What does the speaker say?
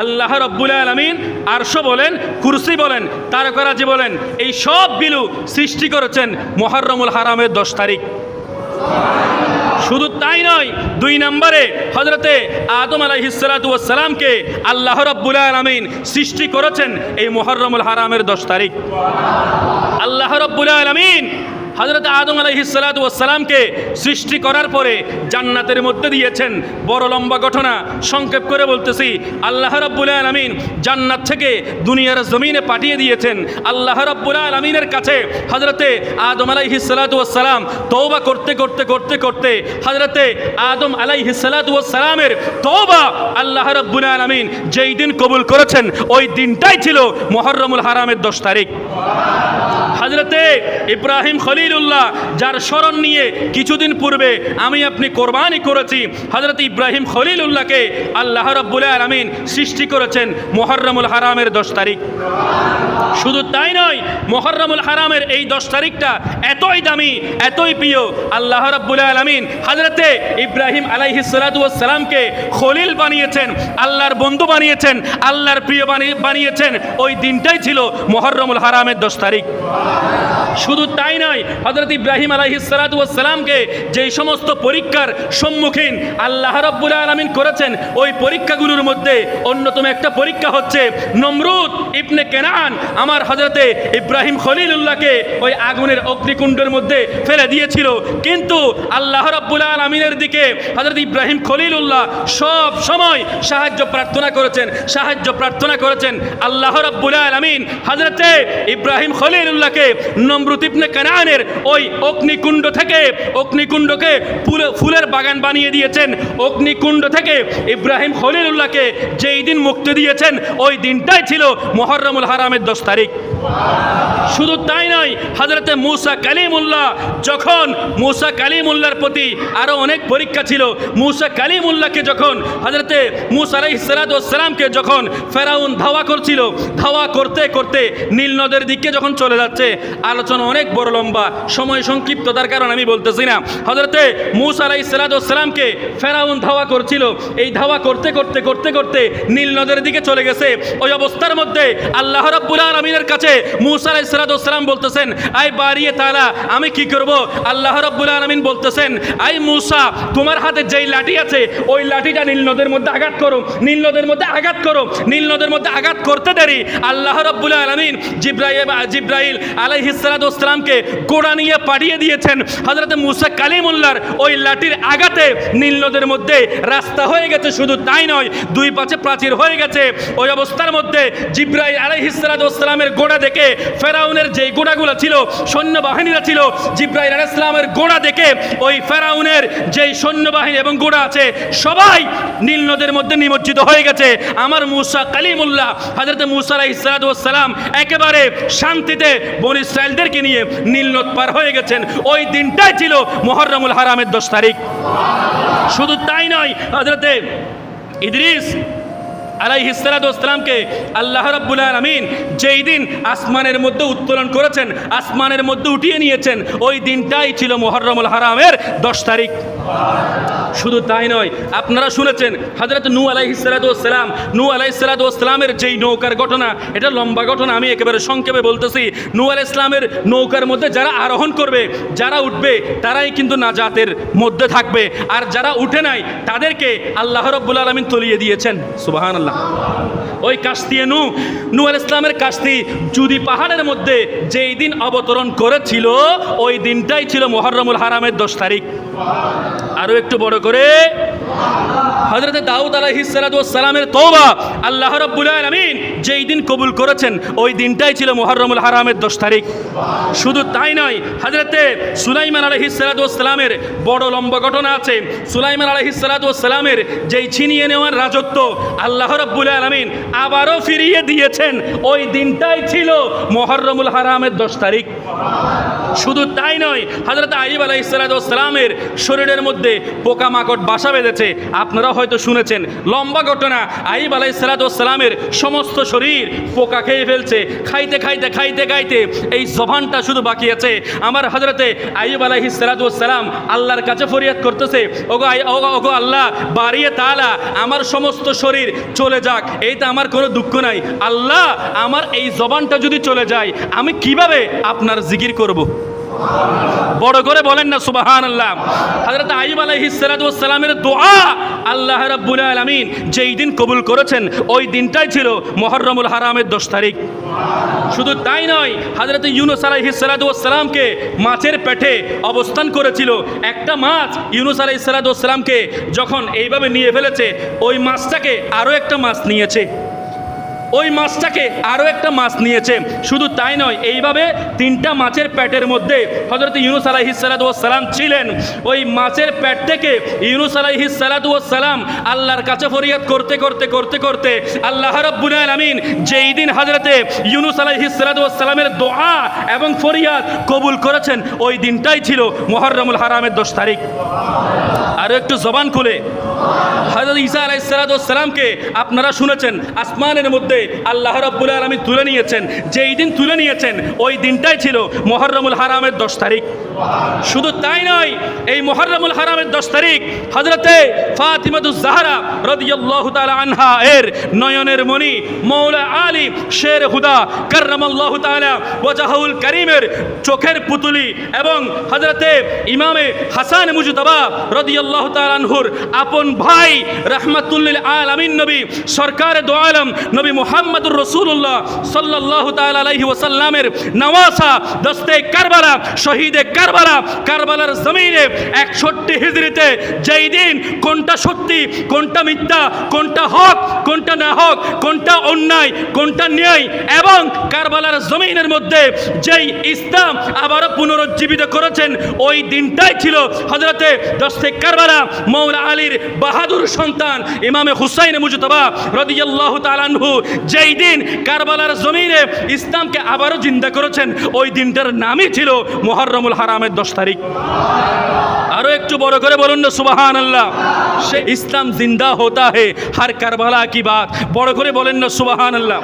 আল্লাহ রব্বুল আলমিন আরশো বলেন, কুরসি বলেন, তারকরাজি বলেন, এই সব বিলু সৃষ্টি করেছেন মোহররমুল হারামের দশ তারিখ। শুধু তাই নয়, দুই নম্বরে হজরতে আদম আলাইহিসালামকে আল্লাহ রব্বুল আলমিন সৃষ্টি করেছেন এই মোহররমুল হারামের দশ তারিখ। আল্লাহ রব্বুল আলমিন হজরত আদম আলাইহিসালামকে সৃষ্টি করার পরে জান্নাতের মধ্যে দিয়েছেন। বড় লম্বা ঘটনা, সংক্ষেপ করে বলতেছি। আল্লাহ রব্বুল আলমিন জান্নাত থেকে দুনিয়ার জমিনে পাঠিয়ে দিয়েছেন। আল্লাহ রব্বুল আলমিনের কাছে হজরতে আদম আলাইহিসালাম তৌবা করতে করতে করতে করতে হজরতে আদম আলাইহিসালামের তৌবা আল্লাহ রব্বুল আলমিন যেই দিন কবুল করেছেন, ওই দিনটাই ছিল মোহররমুল হারামের দশ তারিখ। হজরতে ইব্রাহিম খলিলুল্লাহ, যার স্মরণ নিয়ে কিছুদিন পূর্বে আমি আপনি কোরবানি করেছি হজরত ইব্রাহিম খলিলুল্লাহকে আল্লাহ রব্বুল আলমিন সৃষ্টি করেছেন মোহররমুল হারামের দশ তারিখ। শুধু তাই নয়, মোহররমুল হারামের এই দশ তারিখটা এতই দামি, এতই প্রিয়, আল্লাহ রব্বুল আলমিন হজরতে ইব্রাহিম আলাইহিসালামকে খলিল বানিয়েছেন, আল্লাহর বন্ধু বানিয়েছেন, আল্লাহর প্রিয় বানিয়ে- বানিয়েছেন। ওই দিনটাই ছিল মোহররমুল হারামের দশ তারিখ। শুধু তাই নয় হজরত ইব্রাহিম আলাইহিসালামকে যেই সমস্ত পরীক্ষার সম্মুখীন আল্লাহ রব্বুল আলমিন করেছেন, ওই পরীক্ষাগুলোর মধ্যে অন্যতম একটা পরীক্ষা হচ্ছে নমরুদ ইবনে কেনান। আমার হজরতে ইব্রাহিম খলিলুল্লাহকে ওই আগুনের অগ্নিকুণ্ডের মধ্যে ফেলে দিয়েছিল। কিন্তু আল্লাহ রব্বুল আলমিনের দিকে হজরত ইব্রাহিম খলিলুল্লাহ সব সময় সাহায্য প্রার্থনা করেছেন, সাহায্য প্রার্থনা করেছেন। আল্লাহ রব্বুল আলমিন হজরতে ইব্রাহিম খলিলুল্লাহকে নমরুদ ইবনে কানানের ওই অগ্নিকুণ্ড থেকে অগ্নিকুণ্ডকে ফুলে- ফুলের বাগান বানিয়ে দিয়েছেন। অগ্নিকুণ্ড থেকে ইব্রাহিম খলিলুল্লাহকে যেই দিন মুক্তি দিয়েছেন, ওই দিনটাই ছিল মোহরমুল হারামের দশ তারিখ। শুধু তাই নয় হজরতে মুসা কালিমুল্লাহ যখন, মুসা কালিমুল্লাহর প্রতি আরও অনেক পরীক্ষা ছিল, মুসা কালিমুল্লাহকে যখন হজরতে মুসা আলাইসালামকে যখন ফেরাউন ধাওয়া করছিল, ধাওয়া করতে করতে নীল নদের দিকে যখন চলে যাচ্ছে, আলোচনা অনেক বড় লম্বা, সময় সংক্ষিপ্ততার কারণ আমি বলতেছি না। হজরতে মুসা আলাইসালামকে ফেরাউন ধাওয়া করছিল, এই ধাওয়া করতে করতে করতে করতে নীল নদের দিকে চলে গেছে, ওই অবস্থার মধ্যে আল্লাহ রব্বুল আলমিনের কাছে মুসা আলাইসালাম বলতেছেন আই বাড়িয়ে তালা, আমি কি করব? আল্লাহ রব্বুল আলমিন বলতেছেন আই মুসা, তোমার হাতে যেই লাঠি আছে, ওই লাঠিটা নীল নদের মধ্যে আঘাত করো, নীল নদের মধ্যে আঘাত করো, নীল নদের মধ্যে আঘাত করতে দেরি। আল্লাহ রব্বুল আলমিন জিব্রাইল জিব্রাইল আলাইহিসালামকে গোড়া নিয়ে পাঠিয়ে দিয়েছেন হজরত মুসা কালিমুল্লার ওই লাঠির আঘাতে নীল নদের মধ্যে রাস্তা হয়ে গেছে, শুধু তাই নয়, দুই পাশে প্রাচীর হয়ে গেছে। ওই অবস্থার মধ্যে জিব্রাইল আলাইহিসালামের গোড়া দেখে ফেরাউনের যেই গোড়াগুলো ছিল, সৈন্যবাহিনীরা ছিল, জিব্রাইল আলাইসলামের গোড়া দেখে ওই ফেরাউনের যেই সৈন্যবাহিনী এবং গোড়া আছে, সবাই নীল নদের মধ্যে নিমজ্জিত হয়ে গেছে। আমার মুসা কালিমুল্লাহ হাজরত মুসা আলাইসালাম একেবারে শান্তিতে বন ইসরায়েলদেরকে নিয়ে নীল নদ পার হয়ে গেছেন। ওই দিনটাই ছিল মোহররমুল হারামের দশ তারিখ। শুধু তাই নয় হজরতে ইদ্রিস আলাইহিসালামকে আল্লাহ রব্বুল আলমিন যেই দিন আসমানের মধ্যে উত্তোলন করেছেন, আসমানের মধ্যে উঠিয়ে নিয়েছেন, ওই দিনটাই ছিল মোহররমুল হারামের দশ তারিখ। শুধু তাই নয়, আপনারা শুনেছেন হজরত নু আলাইহিসালাম নু আলাইসালামের যেই নৌকার ঘটনা, এটা লম্বা ঘটনা, আমি একেবারে সংক্ষেপে বলতেছি নু আলাহ ইসলামের নৌকার মধ্যে যারা আরোহণ করবে, যারা উঠবে, তারাই কিন্তু নাজাতের মধ্যে থাকবে, আর যারা উঠে নাই, তাদেরকে আল্লাহ রব্বুল আলমিন তলিয়ে দিয়েছেন সুবাহান আল্লাহ। ওই কাস্তি নু নু ইসলামের কাস্তি জুদি পাহাড়ের মধ্যে যেই দিন অবতরণ করেছিল, ওই দিনটাই ছিল মোহরমুল হারামের দশ তারিখ। আরও একটু বড় করে। হজরত দাউদ আলাইহিসালামের তৌবা আল্লাহ রব্বুল আলমিন যেই দিন কবুল করেছেন, ওই দিনটাই ছিল মোহররমুল হারামের দশ তারিখ। শুধু তাই নয় হজরতে সুলাইমান আলহিসালামের বড় লম্বা ঘটনা আছে। সুলাইমান আলহিসালামের যেই ছিনিয়ে নেওয়ার রাজত্ব আল্লাহ রব্বুল আলমিন আবারও ফিরিয়ে দিয়েছেন, ওই দিনটাই ছিল মোহররমুল হারামের দশ তারিখ। শুধু তাই নয় হজরত আইব আলাহ ইসালামের শরীরের মধ্যে পোকামাকড় বাসা বেঁধেছে। আপনারা হয়তো শুনেছেন, লম্বা ঘটনা আইব আলাহ ইসালামের সমস্ত শরীর পোকা খেয়ে ফেলছে। খাইতে খাইতে খাইতে খাইতে এই জবানটা শুধু বাকি আছে। আমার হজরতে আইব আলাহি সালাম আল্লাহর কাছে ফরিয়াদ করতেছে, ওগো ওগো আল্লাহ, বাড়িয়ে তালা, আমার সমস্ত শরীর চলে যাক। এইটা আমার কোনো দুঃখ নাই। আল্লাহ, আমার এই জবানটা যদি চলে যায়, আমি কীভাবে আপনার জিকির করব। বড় করে বলেন না সুবাহান আল্লাহ হজরত আইব আলাইহিসালামের দোয়া আল্লাহ রাব্বুল আলামিন যেই দিন কবুল করেছেন, ওই দিনটাই ছিল মহররমুল হারামের দশ তারিখ। শুধু তাই নয় হজরত ইউনুস আলাইহিসালামকে মাছের পেটে অবস্থান করেছিল। একটা মাছ ইউনুস আলাইহিসালামকে যখন এইভাবে নিয়ে ফেলেছে, ওই মাছটাকে আরও একটা মাছ নিয়েছে। ওই মাছটাকে আরও একটা মাছ নিয়েছে। শুধু তাই নয়, এইভাবে তিনটা মাছের প্যাটের মধ্যে হজরত ইউনুস আলাইহিসালাম ছিলেন। ওই মাছের প্যাট থেকে ইউনুস আলাইহিসালাম আল্লাহর কাছে ফরিয়াদ করতে করতে করতে করতে আল্লাহ রব্বুল আলামিন যেই দিন হজরতে ইউনুস আলাইহিসালামের দোয়া এবং ফরিয়াদ কবুল করেছেন, ওই দিনটাই ছিল মোহররমুল হারামের দশ তারিখ। আরও একটু জবান খুলে। হজরত ঈসা আলাইসালামকে আপনারা শুনেছেন, আসমানের মধ্যে আল্লাহ রব্বুল আলমী তুলে নিয়েছেন, যেই দিন তুলে নিয়েছেন, ওই দিনটাই ছিল মোহররমুল হারামের দশ তারিখ। শুধু তাই নয়, এই মোহররমুল হারামের দশ তারিখ হজরতে ফাতিমাদুজ জাহারা রদিয়াল্লাহু তাআলা আনহা এর নয়নের মণি মৌলা আলী শের হুদা কার্রামাল্লাহু তাআলা ওয়াজাহুল করিমের চোখের পুতুলি এবং হজরতে ইমামে হাসান মুজতবা রদিয়াল্লাহু তাআলা আনহুর আপন ভাই, রাহমাতুল্লিল আলামিন নবী, সরকার দো আলম, নবী মুহাম্মদুর রসুল্লাহ সাল্লাল্লাহু তাআলা ওসাল্লামের নওয়াসা, দস্তে কারবালা, শহীদে কারবালা, কারবালার জমিনে একষট্টি হিজরিতে যেই দিন কোনটা সত্যি, কোনটা মিথ্যা, কোনটা হক, কোনটা না হক, কোনটা অন্যায়, কোনটা ন্যায়, এবং কারবালার জমিনের মধ্যে যেই ইসলাম আবারও পুনরুজ্জীবিত করেছেন, ওই দিনটাই ছিল হজরতে দস্তে কারবালা মৌলা আলীর বাহাদুর সন্তান ইমামে হুসাইন মুজতবা রদিয়াল্লাহ তালানহু যেই দিন কারবালার জমিনে ইসলামকে আবারও জিন্দা করেছেন, ওই দিনটার নামই ছিল মোহররমুল হারামের দশ তারিখ। আরও একটু বড় করে বলুন না সুবাহান আল্লাহ সে ইসলাম জিন্দা হোতা হে, হার কারবালা কি বাত? বড় করে বলেন না সুবাহান আল্লাহ